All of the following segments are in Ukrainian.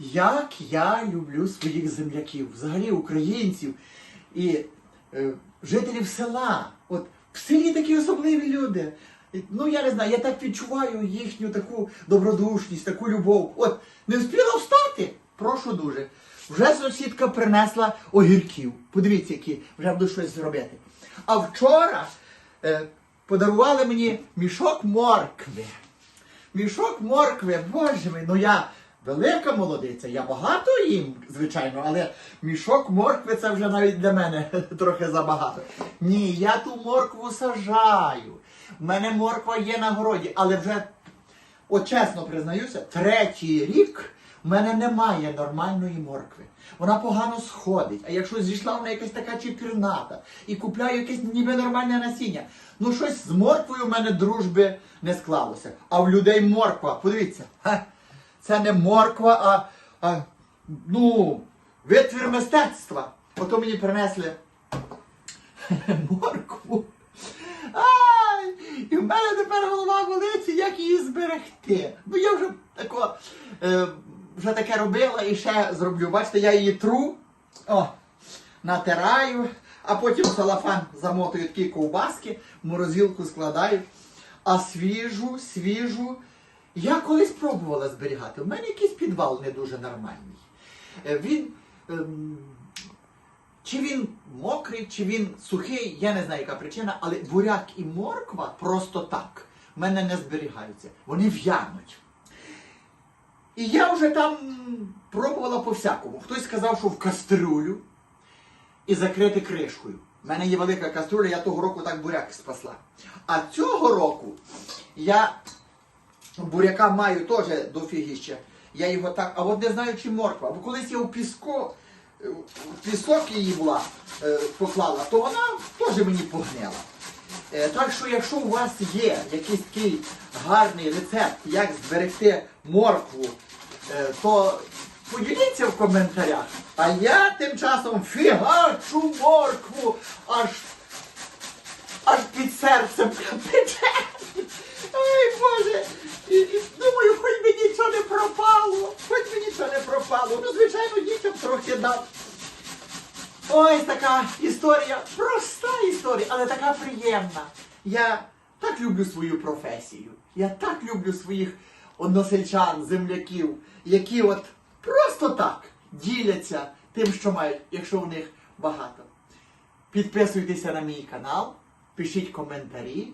як я люблю своїх земляків, взагалі українців і е, жителів села. От в селі такі особливі люди. Ну, я не знаю, я так відчуваю їхню таку добродушність, таку любов. От, не встигла встати? Прошу дуже. Вже сусідка принесла огірків. Подивіться, які вже буду щось зробити. А вчора е, подарували мені мішок моркви. Мішок моркви, боже мій, ну я велика молодиця, я багато їм, звичайно, але мішок моркви це вже навіть для мене трохи забагато. Ні, я ту моркву сажаю. У мене морква є на городі, але вже, от чесно признаюся, третій рік в мене немає нормальної моркви. Вона погано сходить. А якщо зійшла вона якась така чіпірната і купляю якесь ніби нормальне насіння, ну щось з морквою в мене дружби не склалося. А в людей морква, подивіться, це не морква, а, а ну, витвір мистецтва. Ото мені принесли моркву. Ай! І в мене тепер голова болить, як її зберегти. Ну я вже тако, е, вже таке робила і ще зроблю. Бачите, я її тру, о, натираю, а потім салафан замотую такі ковбаски, морозилку складаю. А свіжу, свіжу. Я колись пробувала зберігати. У мене якийсь підвал не дуже нормальний. Е, Він. ем, чи він мокрий, чи він сухий, я не знаю, яка причина, але буряк і морква просто так в мене не зберігаються. Вони в'януть. І я вже там пробувала по-всякому. Хтось сказав, що в кастрюлю і закрити кришкою. У мене є велика каструля, я того року так буряк спасла. А цього року я буряка маю теж дофігіща. Я його так, а от не знаю, чи морква. Бо колись я у піску, в пісок її була, е, поклала, то вона теж мені погнила. Е, Так що, якщо у вас є якийсь такий гарний рецепт, як зберегти моркву, е, то поділіться в коментарях. А я тим часом фігачу моркву аж аж під серцем пропало. Ну, звичайно, дітям трохи дав. Ось така історія, проста історія, але така приємна. Я так люблю свою професію. Я так люблю своїх односельчан, земляків, які от просто так діляться тим, що мають, якщо в них багато. Підписуйтеся на мій канал, пишіть коментарі.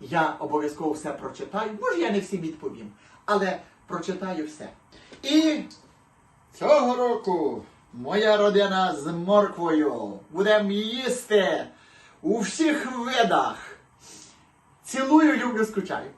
Я обов'язково все прочитаю. Може, я не всім відповім, але прочитаю все. І цього року моя родина з морквою будемо їсти у всіх видах. Цілую, люблю, скучаю.